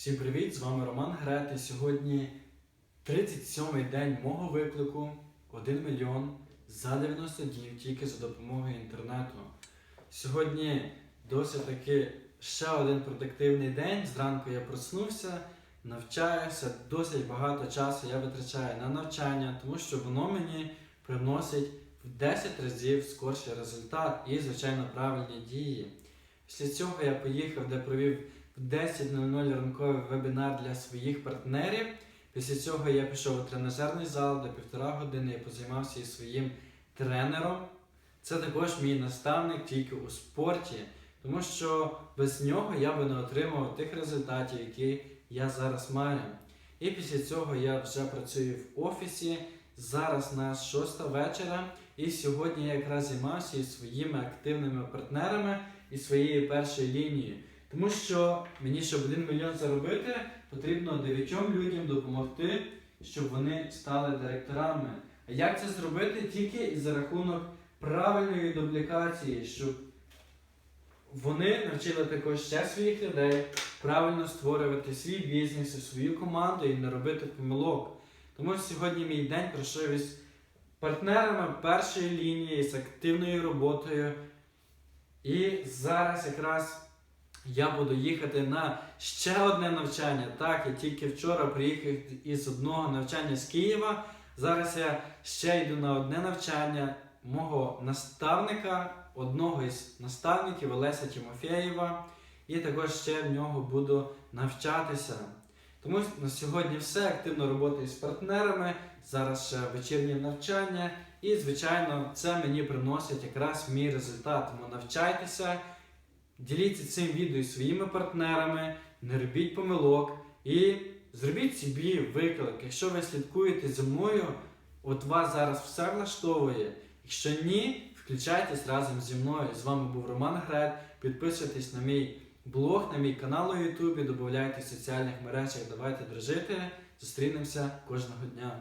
Всім привіт! З вами Роман Грет. І сьогодні 37-й день мого виклику 1 мільйон за 90 днів тільки за допомогою інтернету. Сьогодні досить таки ще один продуктивний день. Зранку я проснувся, навчаюся, досить багато часу я витрачаю на навчання, тому що воно мені приносить в 10 разів скорший результат і, звичайно, правильні дії. Після цього я поїхав, де провів в 10.00 ранковий вебінар для своїх партнерів. Після цього я пішов у тренажерний зал, де півтора години я позаймався із своїм тренером. Це також мій наставник тільки у спорті, тому що без нього я би не отримав тих результатів, які я зараз маю. І після цього я вже працюю в офісі. Зараз на 6 вечора, і сьогодні я якраз займався із своїми активними партнерами і своєю першою лінією. Тому що мені, щоб 1 мільйон заробити, потрібно 9 людям допомогти, щоб вони стали директорами. А як це зробити? Тільки за рахунок правильної дублікації, щоб вони навчили також ще своїх людей правильно створювати свій бізнес, свою команду і не робити помилок. Тому сьогодні мій день пройшов із партнерами першої лінії, з активною роботою. І зараз якраз я буду їхати на ще одне навчання. Так, я тільки вчора приїхав із одного навчання з Києва. Зараз я ще йду на одне навчання мого наставника, одного із наставників Олеся Тимофєєва. І також ще в нього буду навчатися. Тому на сьогодні все. Активно роботаю з партнерами. Зараз ще вечірнє навчання. І, звичайно, це мені приносить якраз мій результат. Тому навчайтеся, діліться цим відео своїми партнерами, не робіть помилок і зробіть собі виклик. Якщо ви слідкуєте за мною, от вас зараз все влаштовує. Якщо ні, включайтесь разом зі мною. З вами був Роман Грет. Підписуйтесь на мій блог, на мій канал у Ютубі, додавайте в соціальних мережах. Давайте дружити. Зустрінемося кожного дня.